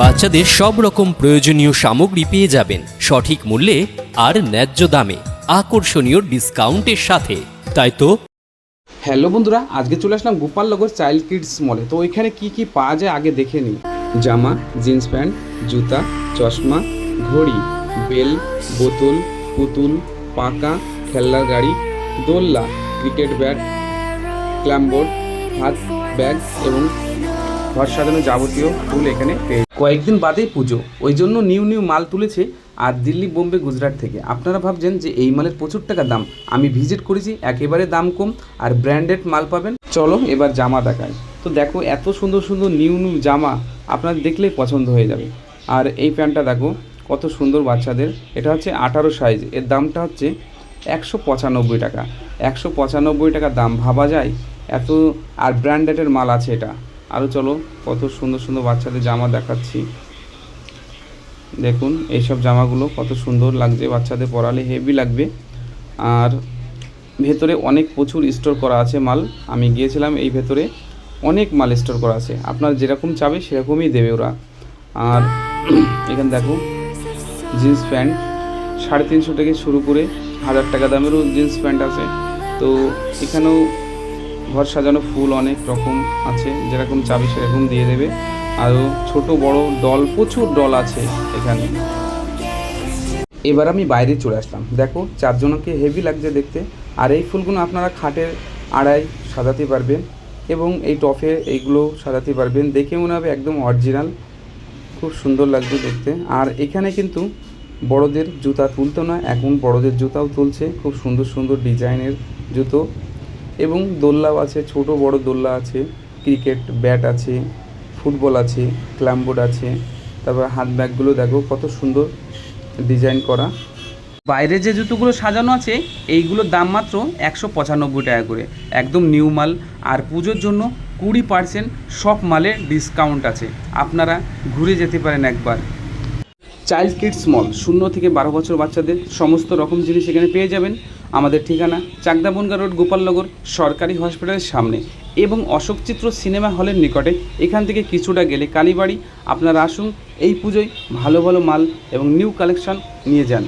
বাচ্চাদের সব রকম প্রয়োজনীয় সামগ্রী পেয়ে যাবেন। সঠিক মূল্যে আর ন্যায্য দামে। আকর্ষণীয় ডিসকাউন্টের সাথে। তাই তো? হ্যালো বন্ধুরা, আজকে চলে আসলাম গোপালনগর চাইল্ড কিডস মলে। তো ওইখানে কি কি পাওয়া যায় আগে দেখে নিই। জামা, জিন্স প্যান্ট, জুতা, চশমা, ঘড়ি, বেল, বোতল, পুতুল, পাকা, খেলনার গাড়ি, দোলনা, ক্রিকেট ব্যাট ক্ল্যামবোর্ড হাত, ব্যাগ এবং ঘর সাজানো যাবতীয় ফুল এখানে পেয়ে কয়েকদিন বাদেই পুজো। ওই জন্য নিউ নিউ মাল তুলেছে আর দিল্লি, বোম্বে, গুজরাট থেকে। আপনারা ভাবছেন যে এই মালের প্রচুর টাকা দাম। আমি ভিজিট করেছি, একেবারে দাম কম আর ব্র্যান্ডেড মাল পাবেন। চলো এবার জামা দেখায় তো দেখো, এত সুন্দর সুন্দর নিউ নিউ জামা আপনার দেখলেই পছন্দ হয়ে যাবে। আর এই প্যান্টটা দেখো, কত সুন্দর বাচ্চাদের। এটা হচ্ছে আঠারো সাইজ এর দামটা হচ্ছে একশো পঁচানব্বই টাকা। একশো পঁচানব্বই টাকা দাম ভাবা যায়। এত আর ব্র্যান্ডেডের মাল আছে এটা। আরও চলো, কত সুন্দর সুন্দর বাচ্চাদের জামা দেখাচ্ছি। দেখুন, এইসব জামাগুলো কত সুন্দর লাগছে, বাচ্চাদের পরালে হেভি লাগবে। আর ভেতরে অনেক প্রচুর স্টোর করা আছে মাল। আমি গিয়েছিলাম এই ভেতরে, অনেক মাল স্টোর করা আছে। আপনার যেরকম চাবে সেরকমই দেবে ওরা। আর এখানে দেখো জিন্স প্যান্ট সাড়ে তিনশো থেকে শুরু করে হাজার টাকা দামেরও জিন্স প্যান্ট আছে। তো এখানেও ঘর সাজানো ফুল অনেক রকম আছে, যেরকম চাবি সেরকম দিয়ে দেবে। আরও ছোট বড় ডল, প্রচুর ডল আছে এখানে। এবার আমি বাইরে চলে আসলাম। দেখো, চারজনকে হেভি লাগছে দেখতে। আর এই ফুলগুলো আপনারা খাটের আড়াই সাজাতে পারবেন এবং এই টফে এইগুলো সাজাতে পারবেন। দেখে মনে হবে একদম অরিজিনাল খুব সুন্দর লাগছে দেখতে। আর এখানে কিন্তু বড়দের জুতা তুলতো না এখন বড়দের জুতাও তুলছে। খুব সুন্দর সুন্দর ডিজাইনের জুতো। এবং দোল্লাও আছে, ছোট বড় দোল্লা আছে, ক্রিকেট ব্যাট আছে, ফুটবল আছে ক্ল্যামবোর্ড আছে, তারপর হাত ব্যাগগুলো দেখো কত সুন্দর ডিজাইন করা। বাইরে যে জুতোগুলো সাজানো আছে, এইগুলোর দাম মাত্র একশো পঁচানব্বই টাকা করে। একদম নিউ মাল। আর পুজোর জন্য কুড়ি পার্সেন্ট সব মালের ডিসকাউন্ট আছে। আপনারা ঘুরে যেতে পারেন একবার। চাইল্ড কিডস মল, শূন্য থেকে বারো বছর বাচ্চাদের সমস্ত রকম জিনিস এখানে পেয়ে যাবেন। আমাদের ঠিকানা চাকদা বনগা রোড, গোপালনগর, সরকারি হসপিটালের সামনে। এবং অশোকচিত্র সিনেমা হলের নিকটে এখান থেকে কিছুটা গেলে কালীবাড়ি। আপনারা আসুন, এই পুজোয় ভালো ভালো মাল এবং নিউ কালেকশন নিয়ে যান।